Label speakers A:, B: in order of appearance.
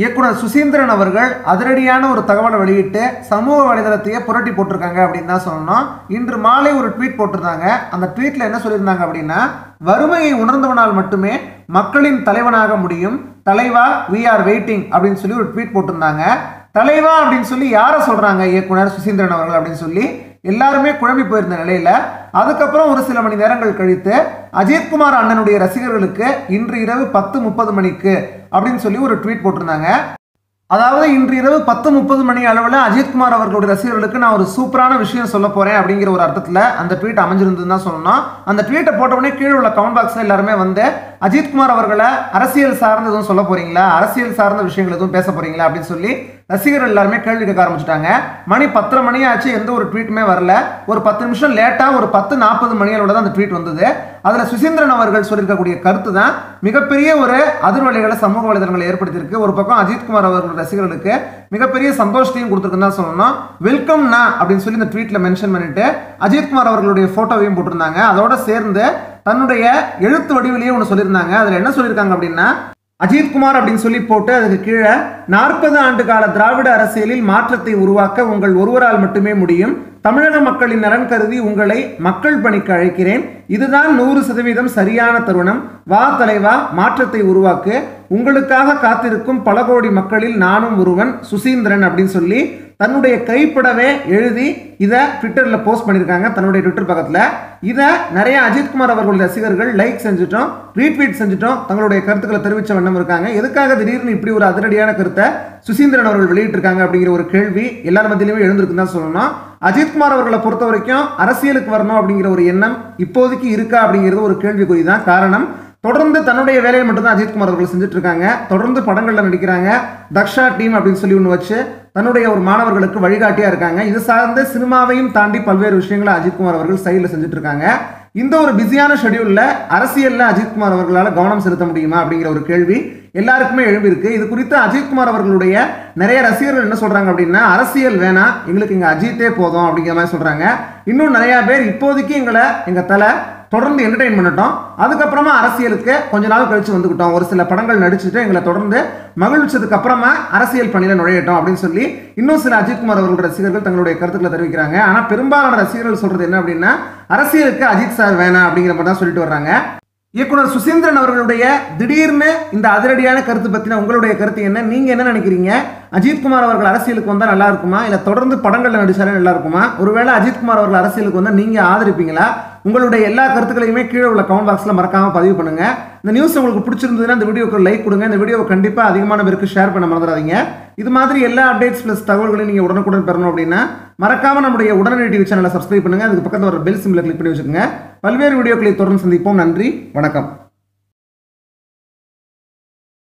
A: இயக்குனர் சுசீந்திரன் அவர்கள் அதிரடியான ஒரு தகவலை வெளியிட்டு சமூக வலைதளத்தையே புரட்டி போட்டிருக்காங்க அப்படின்னு தான் சொல்லணும். இன்று மாலை ஒரு ட்வீட் போட்டிருந்தாங்க. அந்த ட்வீட்டில் என்ன சொல்லியிருந்தாங்க அப்படின்னா வறுமையை உணர்ந்தவனால் மட்டுமே மக்களின் தலைவனாக முடியும். தலைவா வி ஆர் வெயிட்டிங் அப்படின்னு சொல்லி ஒரு ட்வீட் போட்டிருந்தாங்க. தலைவா அப்படின்னு சொல்லி யாரை சொல்கிறாங்க இயக்குனர் சுசீந்திரன் அவர்கள் அப்படின்னு சொல்லி? எல்லாருமே குழம்பி போயிருந்த நிலையில அதுக்கப்புறம் ஒரு சில மணி நேரங்கள் கழித்து அஜித்குமார் அண்ணனுடைய ரசிகர்களுக்கு இன்று இரவு பத்து முப்பது மணிக்கு அப்படின்னு சொல்லி ஒரு ட்வீட் போட்டிருந்தாங்க. அதாவது இன்று இரவு பத்து முப்பது மணி அளவில் அஜித்குமார் அவர்களுடைய ரசிகர்களுக்கு நான் ஒரு சூப்பரான விஷயம் சொல்ல போகிறேன் அப்படிங்கிற ஒரு அர்த்தத்தில் அந்த ட்வீட் அமைஞ்சிருந்ததுன்னு தான் சொல்லணும். அந்த ட்வீட்டை போட்ட உடனே கீழே உள்ள கமெண்ட் பாக்ஸில் எல்லாருமே வந்து அஜித்குமார் அவர்களை அரசியல் சார்ந்த எதுவும் சொல்ல போகிறீங்களா அரசியல் சார்ந்த விஷயங்கள் எதுவும் பேச போகிறீங்களா அப்படின்னு சொல்லி ரசிகர்கள் எல்லாருமே கேள்வி கேட்க ஆரம்பிச்சிட்டாங்க. மணி பத்தரை மணி ஆச்சு எந்த ஒரு ட்வீட்டுமே வரல. ஒரு பத்து நிமிஷம் லேட்டாக ஒரு பத்து நாற்பது மணிகளோட தான் அந்த ட்வீட் வந்தது. அதில் சுசீந்திரன் அவர்கள் சொல்லியிருக்கக்கூடிய கருத்து தான் மிகப்பெரிய ஒரு அதிர்வலைகளை சமூக வலைதளங்களை ஏற்படுத்தியிருக்கு. ஒரு பக்கம் அஜித்குமார் அவர்கள் ரசிகர்களுக்கு மிகப்பெரிய சந்தோஷத்தையும் கொடுத்துருக்குன்னு தான் சொல்லணும். வெல்கம்னா அப்படின்னு சொல்லி இந்த ட்வீட்டில் மென்ஷன் பண்ணிட்டு அஜித்குமார் அவர்களுடைய ஃபோட்டோவையும் போட்டிருந்தாங்க. அதோட சேர்ந்து தன்னுடைய எழுத்து வடிவிலேயே ஒன்று சொல்லியிருந்தாங்க. அதில் என்ன சொல்லியிருக்காங்க அப்படின்னா அஜித்குமார் அப்படின்னு சொல்லி போட்டு அதுக்கு கீழே நாற்பது ஆண்டு கால திராவிட அரசியலில் மாற்றத்தை உருவாக்க உங்கள் ஒருவரால் மட்டுமே முடியும். தமிழக மக்களின் நலன் கருதி உங்களை மக்கள் பணிக்கு அழைக்கிறேன். இதுதான் நூறு சதவீதம் சரியான தருணம். வா தலைவா மாற்றத்தை உருவாக்கு. உங்களுக்காக காத்திருக்கும் பல கோடி மக்களில் நானும் ஒருவன் சுசீந்திரன் அப்படின்னு சொல்லி தன்னுடைய கைப்படவே எழுதி இதை ட்விட்டரில் போஸ்ட் பண்ணியிருக்காங்க தன்னுடைய ட்விட்டர் பக்கத்தில். இதை நிறைய அஜித்குமார் அவர்கள் ரசிகர்கள் லைக் செஞ்சுட்டோம் ரீட்வீட் செஞ்சுட்டோம் தங்களுடைய கருத்துக்களை தெரிவித்த வண்ணம் இருக்காங்க. எதுக்காக திடீர்னு இப்படி ஒரு அதிரடியான கருத்தை சுசீந்திரன் அவர்கள் வெளியிட்டிருக்காங்க அப்படிங்கிற ஒரு கேள்வி எல்லார் மத்தியிலுமே எழுந்திருக்குன்னு தான் சொல்லணும். அஜித்குமார் அவர்களை பொறுத்த வரைக்கும் அரசியலுக்கு வரணும் அப்படிங்கிற ஒரு எண்ணம் இப்போதைக்கு இருக்கா அப்படிங்கிறது ஒரு கேள்விக்குறி தான் காரணம் தொடர்ந்து தன்னுடைய வேலையை மட்டும்தான் அஜித்குமார் அவர்கள் செஞ்சுட்டு இருக்காங்க தொடர்ந்து படங்களில் நடிக்கிறாங்க. தக்ஷா டீம் அப்படின்னு சொல்லி ஒன்று வச்சு தன்னுடைய ஒரு மாணவர்களுக்கு வழிகாட்டியாக இருக்காங்க. இது சார்ந்த சினிமாவையும் தாண்டி பல்வேறு விஷயங்களை அஜித்குமார் அவர்கள் சைடில் செஞ்சுட்டு இருக்காங்க இந்த ஒரு பிஸியான ஷெடியூலில் அரசியலில் அஜித்குமார் அவர்களால் கவனம் செலுத்த முடியுமா அப்படிங்கிற ஒரு கேள்வி. எல்லாருக்குமே எழும்பியிருக்கு இது குறித்து அஜித்குமார் அவர்களுடைய நிறைய ரசிகர்கள் என்ன சொல்றாங்க அப்படின்னா அரசியல் வேணாம். எங்களுக்கு இங்க அஜித்தே போதும் அப்படிங்கிற மாதிரி சொல்றாங்க. இன்னும் நிறைய பேர் இப்போதைக்கு எங்களை எங்க தலை தொடர்ந்து என்டர்டெயின் பண்ணட்டும். அதுக்கப்புறமா அரசியலுக்கு கொஞ்ச நாள் கழிச்சு வந்துக்கிட்டோம் ஒரு சில படங்கள் நடிச்சுட்டு எங்களை தொடர்ந்து மகிழ்ச்சதுக்கு அப்புறமா அரசியல் பணியில நுழையட்டும் அப்படின்னு சொல்லி இன்னும் சில அஜித்குமார் அவர்களோட ரசிகர்கள் தங்களுடைய கருத்துக்களை தெரிவிக்கிறாங்க. ஆனா பெரும்பாலான ரசிகர்கள் சொல்றது என்ன அப்படின்னா அரசியலுக்கு அஜித் சார் வேணாம் அப்படிங்கிற மாதிரி தான் சொல்லிட்டு வர்றாங்க. இயக்குனர் சுசீந்திரன் அவர்களுடைய திடீர்னு இந்த அதிரடியான கருத்து பற்றின உங்களுடைய கருத்து என்ன? நீங்கள் என்ன நினைக்கிறீங்க? அஜித்குமார் அவர்கள் அரசியலுக்கு வந்தால் நல்லா இருக்குமா? இல்லை தொடர்ந்து படங்களில் நடிச்சாலே நல்லா இருக்குமா? ஒருவேளை அஜித்குமார் அவர்கள் அரசியலுக்கு வந்தால் நீங்கள் ஆதரிப்பீங்களா? உங்களுடைய எல்லா கருத்துக்களையுமே கீழே உள்ள கமெண்ட் பாக்ஸில் மறக்காமல் பதிவு பண்ணுங்கள் இந்த நியூஸ் உங்களுக்கு பிடிச்சிருந்ததுன்னா இந்த வீடியோக்கு லைக் கொடுங்க. இந்த வீடியோவை கண்டிப்பாக அதிகமான பேருக்கு ஷேர் பண்ண மறந்துடாதீங்க. இது மாதிரி எல்லா அப்டேட்ஸ் ப்ளஸ் தகவல்களையும் நீங்கள் உடனுக்குடன் பெறணும் அப்படின்னா மறக்காமல் நம்முடைய உடனடி டிவி சேனலை சப்ஸ்கிரைப் பண்ணுங்க. அதுக்கு பக்கத்தில் ஒரு பெல் சிம்பிளை கிளிக் பண்ணி வச்சுக்கோங்க. பல்வேறு வீடியோக்களை தொடர்ந்து சந்திப்போம். நன்றி. வணக்கம்.